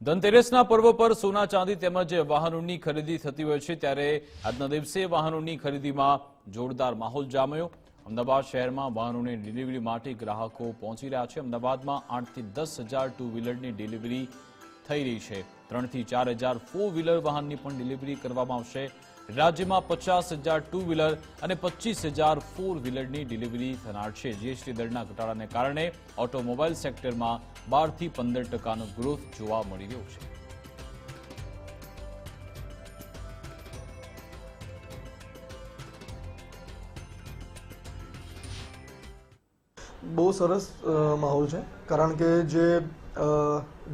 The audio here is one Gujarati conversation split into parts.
ધનતેરસના પર્વ પર સોના ચાંદી તેમજ વાહનોની ખરીદી થતી હોય છે ત્યારે આજના દિવસે વાહનોની ખરીદીમાં જોરદાર માહોલ જામ્યો. અમદાવાદ શહેરમાં વાહનોની ડિલિવરી માટે ગ્રાહકો પહોંચી રહ્યા છે. અમદાવાદમાં આઠથી દસ હજાર ટુ વ્હીલરની ડિલિવરી થઈ રહી છે. ત્રણથી ચાર હજાર ફોર વ્હીલર વાહનની પણ ડિલિવરી કરવામાં આવશે. રાજ્યમાં પચાસ હજાર ટુ વ્હીલર અને પચીસ હજાર ફોર વ્હીલરની ડિલિવરી થનાર છે. જીએસટી દરના ઘટાડાને કારણે ઓટોમોબાઈલ સેક્ટરમાં બારથી પંદર ટકાનો ગ્રોથ જોવા મળી રહ્યો છે. બહુ સરસ માહોલ છે. કારણ કે જે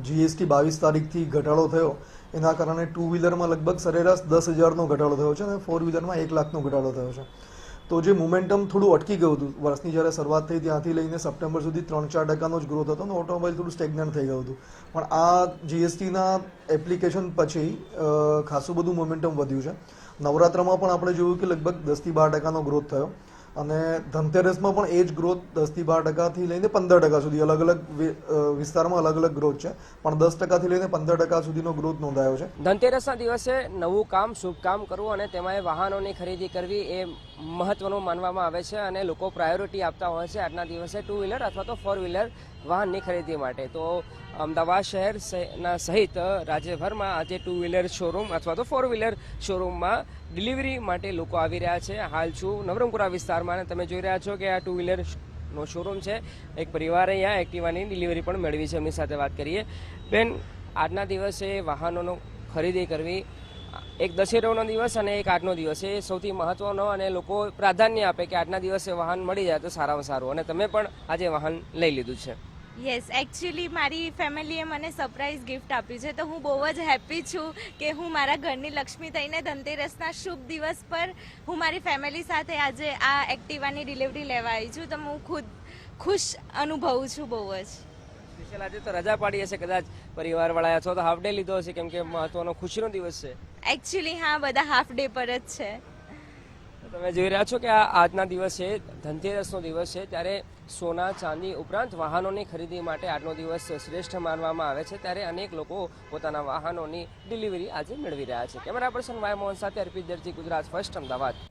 જીએસટી બાવીસ તારીખથી ઘટાડો થયો એના કારણે ટુ વ્હીલરમાં લગભગ સરેરાશ દસ હજારનો ઘટાડો થયો છે અને ફોર વ્હીલરમાં એક લાખનો ઘટાડો થયો છે. તો જે મોમેન્ટમ થોડું અટકી ગયું હતું. વર્ષની જ્યારે શરૂઆત થઈ ત્યાંથી લઈને સપ્ટેમ્બર સુધી ત્રણ ચાર ટકાનો જ ગ્રોથ હતો અને ઓટોમોબાઈલ થોડું સ્ટેગ્નન્ટ થઈ ગયું હતું. પણ આ જીએસટીના એપ્લિકેશન પછી ખાસું બધું મોમેન્ટમ વધ્યું છે. નવરાત્રમાં પણ આપણે જોયું કે લગભગ દસથી બાર ટકાનો ગ્રોથ થયો. અને ધનતેરસમાં પણ એ જ ગ્રોથ દસથી બાર ટકાથી લઈને પંદર ટકા સુધી અલગ અલગ વિસ્તારમાં અલગ અલગ ગ્રોથ છે. પણ દસ ટકાથી લઈને પંદર ટકા સુધીનો ગ્રોથ નોંધાયો છે. ધનતેરસના દિવસે નવું કામ, શુભ કામ કરવું અને તેમાં વાહનોની ખરીદી કરવી એ મહત્વનું માનવામાં આવે છે અને લોકો પ્રાયોરિટી આપતા હોય છે આજના દિવસે ટુ વ્હીલર અથવા તો ફોર વ્હીલર વાહનની ખરીદી માટે. તો અમદાવાદ શહેર સહિ- સહિત રાજ્યભરમાં આજે ટુ વ્હીલર શોરૂમ અથવા તો ફોર વ્હીલર શોરૂમમાં ડિલિવરી માટે લોકો આવી રહ્યા છે. હાલ છું નવરંગપુરા વિસ્તારમાં અને તમે જોઈ રહ્યા છો કે આ ટુ વ્હીલર નો શોરૂમ છે. એક પરિવારે અહીંયા એક્ટિવાની ડિલિવરી પણ મેળવી છે. એમની સાથે વાત કરીએ. બેન, આજના દિવસે વાહનોનો ખરીદી કરવી એક દશેરાનો દિવસ અને એક આજનો દિવસ. એ સૌથી મહત્વનો અને લોકો પ્રાધાન્ય આપે કે આજના દિવસે વાહન મળી જાય તો સારામાં સારું. અને તમે પણ આજે વાહન લઈ લીધું છે. યસ એકચ્યુઅલી મારી ફેમિલીએ મને સરપ્રાઈઝ ગિફ્ટ આપ્યું છે. તો હું બહુ જ હેપી છું કે હું મારા ઘરની લક્ષ્મી થઈને ધનતેરસના શુભ દિવસ પર હું મારી ફેમિલી સાથે આજે આ એક્ટિવાની ડિલિવરી લેવા આવી છું. તો હું ખુદ ખુશ અનુભવું છું બહુ જ. સ્પેશિયલ આજે તો રજા પાડી હશે કદાચ પરિવારવાળાએ અથવા તો હાફ ડે લીધો હશે કેમ કે મહત્વનો ખુશીનો દિવસ છે. એકચ્યુઅલી હા બધા હાફ ડે પર જ છે. તમે જોઈ રહ્યા છો કે આ આજના દિવસે ધનતેરસનો દિવસ છે ત્યારે સોના ચાંદી ઉપરાંત વાહનોની ખરીદી માટે આજનો દિવસ શ્રેષ્ઠ માનવામાં આવે છે ત્યારે અનેક લોકો પોતાના વાહનોની ડિલિવરી આજે મેળવી રહ્યા છે. કેમેરા પર્સન વાય મોહન સાથે અર્પિત દરજી ગુજરાત ફર્સ્ટ અમદાવાદ.